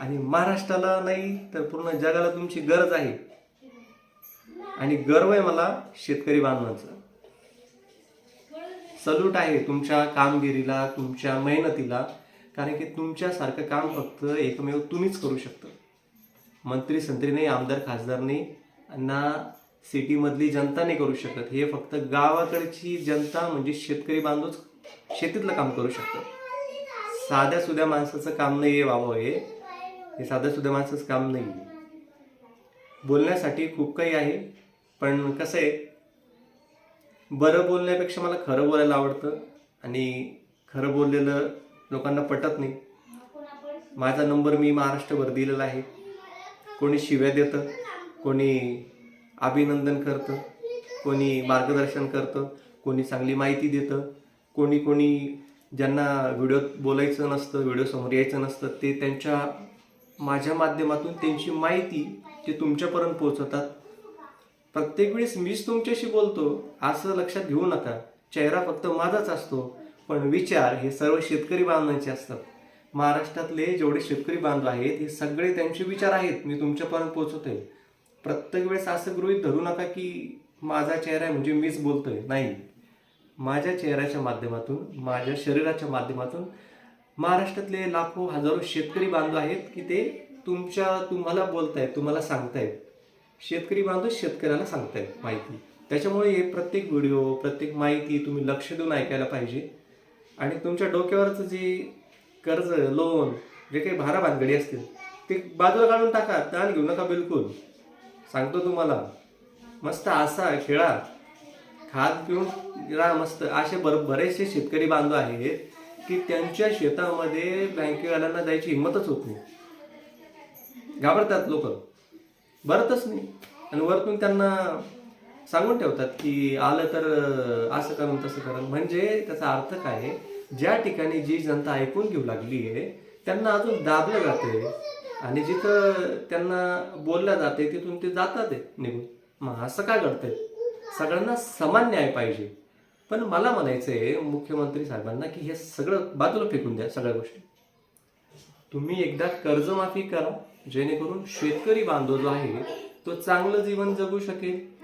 आणि महाराष्ट्राला नाही तर पूर्ण जगाला तुमची गरज आहे. आणि गर्व आहे मला शेतकरी बांधवांचा. सल्यूट आहे तुमच्या कामगिरीला तुमच्या मेहनतीला कारण की तुमच्यासारखं काम फक्त एकमेव तुम्हीच करू शकता. मंत्री संत्री नाही आमदार खासदार नाही ना सिटीमधली जनता नाही करू शकत. हे फक्त गावाकडची जनता म्हणजे शेतकरी बांधवच शेतीतलं काम करू शकतो. साध्या सुध्या माणसाचं काम नाही आहे बाबा हे हे साधंसुद्धा माणसंच काम नाही बोलण्यासाठी खूप काही आहे पण कसं आहे बरं बोलण्यापेक्षा मला खरं बोलायला आवडतं आणि खरं बोललेलं लोकांना पटत नाही. माझा नंबर मी महाराष्ट्रभर दिलेला आहे. कोणी शिव्या देतं कोणी अभिनंदन करतं कोणी मार्गदर्शन करतं कोणी चांगली माहिती देतं कोणी कोणी ज्यांना व्हिडिओत बोलायचं नसतं व्हिडिओ समोर यायचं नसतं ते त्यांच्या माझ्या माध्यमातून त्यांची माहिती ते तुमच्यापर्यंत पोहोचवतात. प्रत्येक वेळेस मीच तुमच्याशी बोलतो असं लक्षात घेऊ नका. चेहरा फक्त माझाच असतो. पण विचार हे सर्व शेतकरी बांधवांचे असतात. महाराष्ट्रातले जेवढे शेतकरी बांधव आहेत हे सगळे त्यांचे विचार आहेत मी तुमच्यापर्यंत पोहोचवतोय. प्रत्येक वेळेस असं गृहीत धरू नका की माझा चेहरा आहे म्हणजे मीच बोलतोय. नाही. माझ्या चेहऱ्याच्या माध्यमातून माझ्या शरीराच्या माध्यमातून महाराष्ट्रातले लाखो हजारो शेतकरी बांधव आहेत की ते तुमच्या तुम्हाला बोलतायत तुम्हाला सांगतायत. शेतकरी बांधव शेतकऱ्याला सांगतायत माहिती. त्याच्यामुळे हे प्रत्येक व्हिडिओ प्रत्येक माहिती तुम्ही लक्ष देऊन ऐकायला पाहिजे. आणि तुमच्या डोक्यावरचं जे कर्ज लोन जे काही भारा भानगडी असतील ते बाजूला काढून टाका ताण घेऊ नका बिलकुल. सांगतो तुम्हाला मस्त असा खेळा. खात पिऊन राहा मस्त. असे बर बरेचसे शेतकरी बांधव आहेत की त्यांच्या शेतामध्ये बँकेवाल्यांना जायची हिंमतच होत नाही. घाबरतात लोक. भरतच नाही. आणि वरतून त्यांना सांगून ठेवतात की आलं तर असं करून तसं करून. म्हणजे त्याचा अर्थ काय ज्या ठिकाणी जी जनता ऐकून घेऊ लागली आहे त्यांना अजून दाबलं जाते आणि जिथं त्यांना बोलल्या जाते तिथून ते जातात आहे निघून. मग असं काय घडतंय? सगळ्यांना समान न्याय पाहिजे. पण मला म्हणायचं आहे मुख्यमंत्री साहेबांना की हे सगळं बाजूला फेकून द्या सगळ्या गोष्टी. तुम्ही एकदा कर्जमाफी करा जेणेकरून शेतकरी बांधव जो आहे तो चांगलं जीवन जगू शकेल.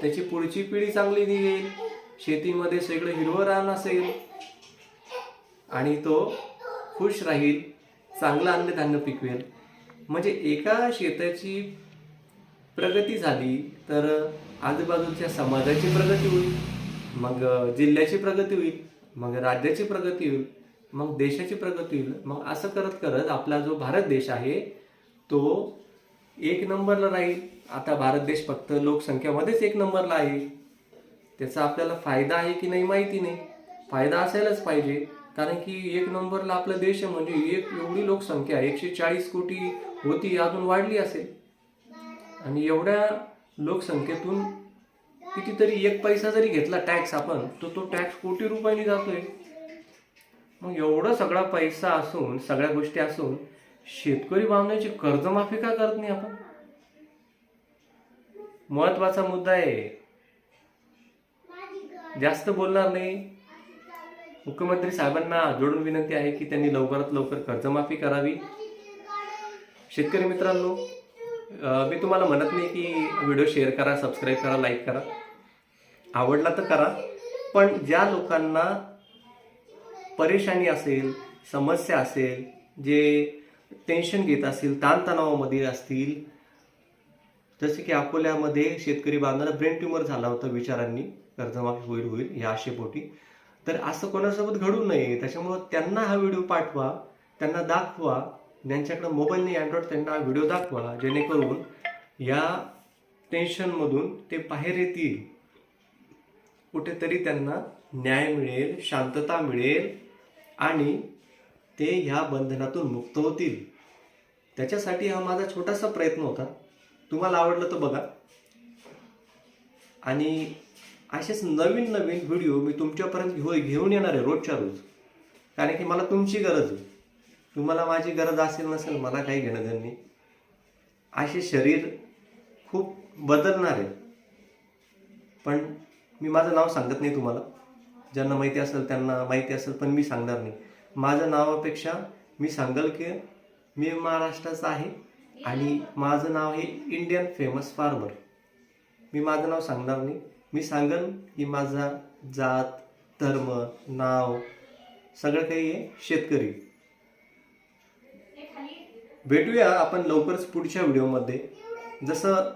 त्याची पुढची पिढी चांगली निघेल. शेतीमध्ये सगळं हिरवं रान असेल. आणि तो खुश राहील चांगलं अन्नधान्य पिकवेल. म्हणजे एका शेताची प्रगती झाली तर आजूबाजूच्या समाजाची प्रगती होईल. मग जिल्ह्याची प्रगती होईल मग राज्याची प्रगती होईल मग देशाची प्रगती होईल. मग असं करत करत आपला जो भारत देश आहे तो एक नंबरला राहील. आता भारत देश फक्त लोकसंख्यामध्येच एक नंबरला आहे. त्याचा आपल्याला फायदा आहे की नाही माहिती नाही. फायदा असायलाच पाहिजे. कारण की एक नंबरला आपला देश आहे म्हणजे एक एवढी लोकसंख्या एकशे चाळीस कोटी होती अजून वाढली असेल. आणि एवढ्या लोकसंख्येतून कितीतरी एक पैसा जरी घेतला टॅक्स आपण तर तो टॅक्स कोटी रुपयांनी जातोय. मग एवढा सगळा पैसा असून सगळ्या गोष्टी असून शेतकरी बांधवांची कर्जमाफी का करत नाही आपण? महत्त्वाचा मुद्दा आहे. जास्त बोलणार नाही. मुख्यमंत्री साहेबांना जोडून विनंती आहे की त्यांनी लवकरात लवकर कर्जमाफी करावी. शेतकरी मित्रांनो मी तुम्हाला म्हणत नाही की व्हिडिओ शेअर करा सबस्क्राईब करा लाईक करा. आवडला तर करा पण ज्या लोकांना परेशानी असेल समस्या असेल जे टेन्शन घेत असतील ताणतणावामध्ये असतील जसे की अकोल्यामध्ये शेतकरी बांधवाला ब्रेन ट्युमर झाला होता विचारांनी कर्जमाफी होईल होईल या आशेपोटी. तर असं कोणासोबत घडू नये त्याच्यामुळं त्यांना हा व्हिडिओ पाठवा त्यांना दाखवा ज्यांच्याकडं मोबाईल नाही अँड्रॉइड त्यांना व्हिडिओ दाखवा जेणेकरून या टेन्शनमधून ते बाहेर येतील. कुठेतरी त्यांना न्याय मिळेल शांतता मिळेल आणि ते ह्या बंधनातून मुक्त होतील. त्याच्यासाठी हा माझा छोटासा प्रयत्न होता. तुम्हाला आवडलं तर बघा. आणि असेच नवीन नवीन व्हिडिओ मी तुमच्यापर्यंत घेऊ घेऊन येणार आहे रोजच्या रोज. कारण की मला तुमची गरज आहे. तुम्हाला माझी गरज असेल नसेल मला काही घेणं देणं नाही. असे शरीर खूप बदलणार आहे. पण मी माझं नाव सांगत नाही तुम्हाला. ज्यांना माहिती असेल त्यांना माहिती असेल पण मी सांगणार नाही. माझ्या नावापेक्षा मी सांगल की मी महाराष्ट्राचा आहे आणि माझं नाव हे इंडियन फेमस फार्मर मी माझं नाव सांगणार नाही. मी सांगन की माझा जात धर्म नाव सगळं काही आहे शेतकरी. भेटूया आपण लवकरच पुढच्या व्हिडिओमध्ये. जसं